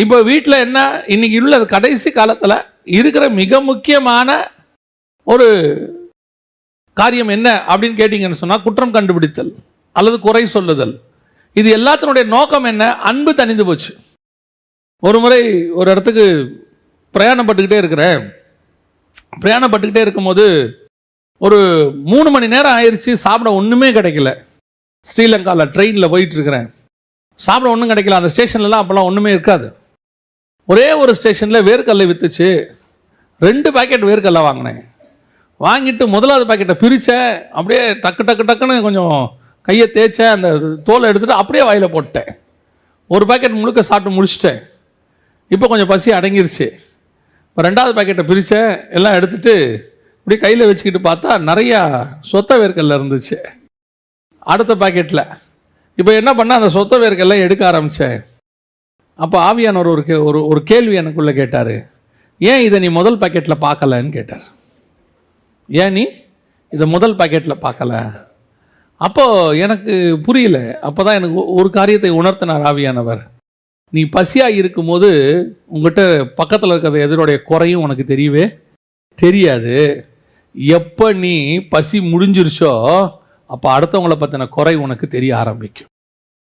இப்போ வீட்டில் என்ன இன்னைக்கு உள்ள கடைசி காலத்தில் இருக்கிற மிக முக்கியமான ஒரு காரியம் என்ன அப்படின்னு கேட்டிங்கன்னு சொன்னால் குற்றம் கண்டுபிடித்தல் அல்லது குறை சொல்லுதல். இது எல்லாத்தினுடைய நோக்கம் என்ன? அன்பு தணிந்து போச்சு. ஒரு முறை ஒரு இடத்துக்கு பிரயாணப்பட்டுக்கிட்டே இருக்கிறேன். பிரயாணப்பட்டுக்கிட்டே இருக்கும்போது ஒரு மூணு மணி நேரம் ஆயிடுச்சு சாப்பிட ஒன்றுமே கிடைக்கல. ஸ்ரீலங்காவில் ட்ரெயினில் போயிட்டுருக்கிறேன் சாப்பிட ஒன்றும் கிடைக்கல. அந்த ஸ்டேஷன்லலாம் அப்போல்லாம் ஒன்றுமே இருக்காது. ஒரே ஒரு ஸ்டேஷனில் வேர்க்கல்லை விற்றுச்சு ரெண்டு பாக்கெட் வேர்க்கல்லை வாங்கினேன். வாங்கிட்டு முதலாவது பாக்கெட்டை பிரித்தேன் அப்படியே டக்கு டக்கு டக்குன்னு கொஞ்சம் கையை தேய்ச்சேன் அந்த தோலை எடுத்துகிட்டு அப்படியே வாயில் போட்டேன் ஒரு பாக்கெட் முழுக்க சாப்பிட்டு முடிச்சிட்டேன். இப்போ கொஞ்சம் பசி அடங்கிருச்சு. இப்போ ரெண்டாவது பாக்கெட்டை பிரித்தேன் எல்லாம் எடுத்துகிட்டு இப்படி கையில் வச்சுக்கிட்டு பார்த்தா நிறையா சொத்த வேர்க்கல்ல இருந்துச்சு. அடுத்த பாக்கெட்டில் இப்போ என்ன பண்ண அந்த சொத்த வேர்க்கெல்லாம் எடுக்க ஆரம்பித்தேன் அப்போ ஆவியானவர் ஒரு கே- ஒரு ஒரு கேள்வி எனக்குள்ளே கேட்டார். ஏன் இதை நீ முதல் பாக்கெட்டில் பார்க்கலன்னு கேட்டார். ஏன் நீ இதை முதல் பாக்கெட்டில் பார்க்கல? அப்போது எனக்கு புரியல. அப்போ தான் எனக்கு ஒரு காரியத்தை உணர்த்தினார் ஆவியானவர். நீ பசியாக இருக்கும்போது உங்ககிட்ட பக்கத்தில் இருக்கிற எதிரோடைய குறையும் உனக்கு தெரியவே தெரியாது. எப்போ நீ பசி முடிஞ்சிருச்சோ அப்போ அடுத்தவங்களை பற்றின குறை உனக்கு தெரிய ஆரம்பிக்கும்.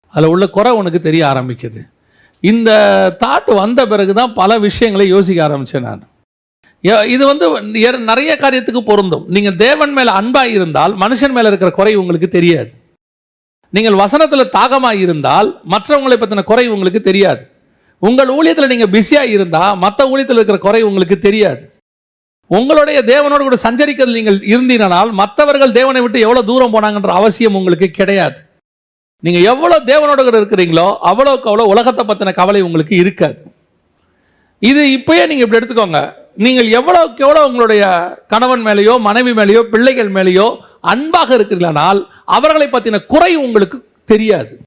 அதில் உள்ள குறை உனக்கு தெரிய ஆரம்பிக்குது. இந்த தாட் வந்த பிறகு தான் பல விஷயங்களை யோசிக்க ஆரம்பித்தேன் நான். ஏ- இது வந்து நிறைய காரியத்துக்கு பொருந்தும். நீங்கள் தேவன் மேலே அன்பாக இருந்தால் மனுஷன் மேலே இருக்கிற குறை உங்களுக்கு தெரியாது. நீங்கள் வசனத்தில் தாகமாக இருந்தால் மற்றவங்களை பற்றின குறை உங்களுக்கு தெரியாது. உங்கள் ஊழியத்தில் நீங்கள் பிஸியாக இருந்தால் மற்ற ஊழியத்தில் இருக்கிற குறை உங்களுக்கு தெரியாது. உங்களுடைய தேவனோடு கூட சஞ்சரிக்கிறது நீங்கள் இருந்தீனால் மற்றவர்கள் தேவனை விட்டு எவ்வளோ தூரம் போனாங்கன்ற அவசியம் உங்களுக்கு கிடையாது. நீங்கள் எவ்வளோ தேவனோட இருக்கிறீங்களோ அவ்வளோக்கு அவ்வளோ உலகத்தை பற்றின கவலை உங்களுக்கு இருக்காது. இது இப்பயே நீங்கள் இப்படி எடுத்துக்கோங்க. நீங்கள் எவ்வளோக்கு எவ்வளோ உங்களுடைய கணவன் மேலேயோ மனைவி மேலேயோ பிள்ளைகள் மேலேயோ அன்பாக இருக்கிறீர்களானால் அவர்களை பற்றின குறை உங்களுக்கு தெரியாது.